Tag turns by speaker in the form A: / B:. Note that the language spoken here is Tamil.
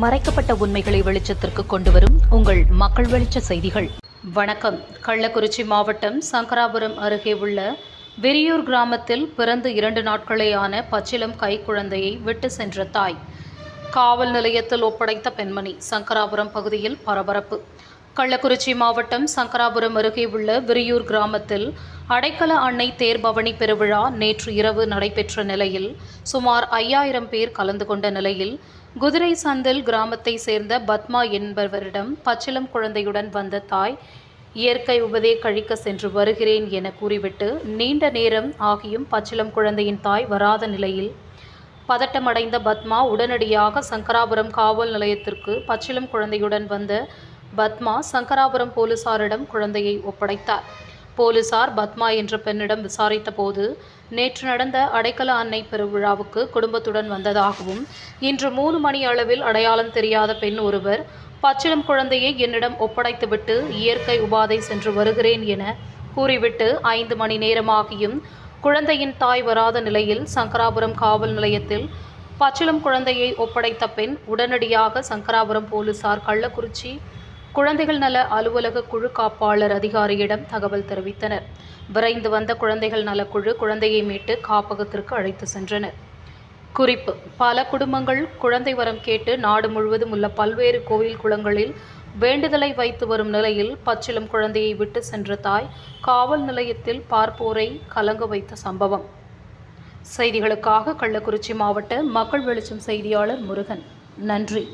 A: மறைக்கப்பட்ட உண்மைகளை வெளிச்சத்திற்கு கொண்டு வரும் உங்கள் மக்கள் வெளிச்ச செய்திகள். வணக்கம். கள்ளக்குறிச்சி மாவட்டம் சங்கராபுரம் அருகே உள்ள வெறியூர் கிராமத்தில் பிறந்து இரண்டு நாட்களேயான பச்சிலம் கைக்குழந்தையை விட்டு சென்ற தாய். காவல் நிலையத்தில் ஒப்படைத்த பெண்மணி சங்கராபுரம் பகுதியில் பரபரப்பு. கள்ளக்குறிச்சி மாவட்டம் சங்கராபுரம் அருகே உள்ள விரியூர் கிராமத்தில் அடைக்கல அன்னை தேர்பவனி பெருவிழா நேற்று இரவு நடைபெற்ற நிலையில் சுமார் ஐயாயிரம் பேர் கலந்து கொண்ட நிலையில் குதிரை சந்தில் கிராமத்தை சேர்ந்த பத்மா என்பவரிடம் பச்சிலம் குழந்தையுடன் வந்த தாய் இயற்கை உபதே கழிக்க சென்று வருகிறேன் என கூறிவிட்டு நீண்ட நேரம் ஆகியும் பச்சிலம் குழந்தையின் தாய் வராத நிலையில் பதட்டமடைந்த பத்மா உடனடியாக சங்கராபுரம் காவல் நிலையத்திற்கு பச்சிலம் குழந்தையுடன் வந்த பத்மா சங்கராபுரம் போலீசாரிடம் குழந்தையை ஒப்படைத்தார். போலீசார் பத்மா என்ற பெண்ணிடம் விசாரித்த போது நேற்று நடந்த அடைக்கல அன்னை பெருவிழாவுக்கு குடும்பத்துடன் வந்ததாகவும் இன்று மூணு மணி அளவில் அடையாளம் தெரியாத பெண் ஒருவர் பச்சிளம் குழந்தையை என்னிடம் ஒப்படைத்துவிட்டு இயற்கை உபாதை சென்று வருகிறேன் என கூறிவிட்டு ஐந்து மணி நேரமாகியும் குழந்தையின் தாய் வராத நிலையில் சங்கராபுரம் காவல் நிலையத்தில் பச்சிளம் குழந்தையை ஒப்படைத்த பெண் உடனடியாக சங்கராபுரம் போலீசார் கள்ளக்குறிச்சி குழந்தைகள் நல அலுவலக குழு காப்பாளர் அதிகாரியிடம் தகவல் தெரிவித்தனர். விரைந்து வந்த குழந்தைகள் நலக்குழு குழந்தையை மீட்டு காப்பகத்திற்கு அழைத்து சென்றனர். குறிப்பு பல குடும்பங்கள் குழந்தை வரம் கேட்டு நாடு முழுவதும் உள்ள பல்வேறு கோயில் குளங்களில் வேண்டுதலை வைத்து வரும் நிலையில் பச்சிலம் குழந்தையை விட்டு சென்ற தாய் காவல் நிலையத்தில் பார்ப்போரை கலங்க வைத்த சம்பவம். செய்திகளுக்காக கள்ளக்குறிச்சி மாவட்ட மக்கள் வெளிச்சம் செய்தியாளர் முருகன். நன்றி.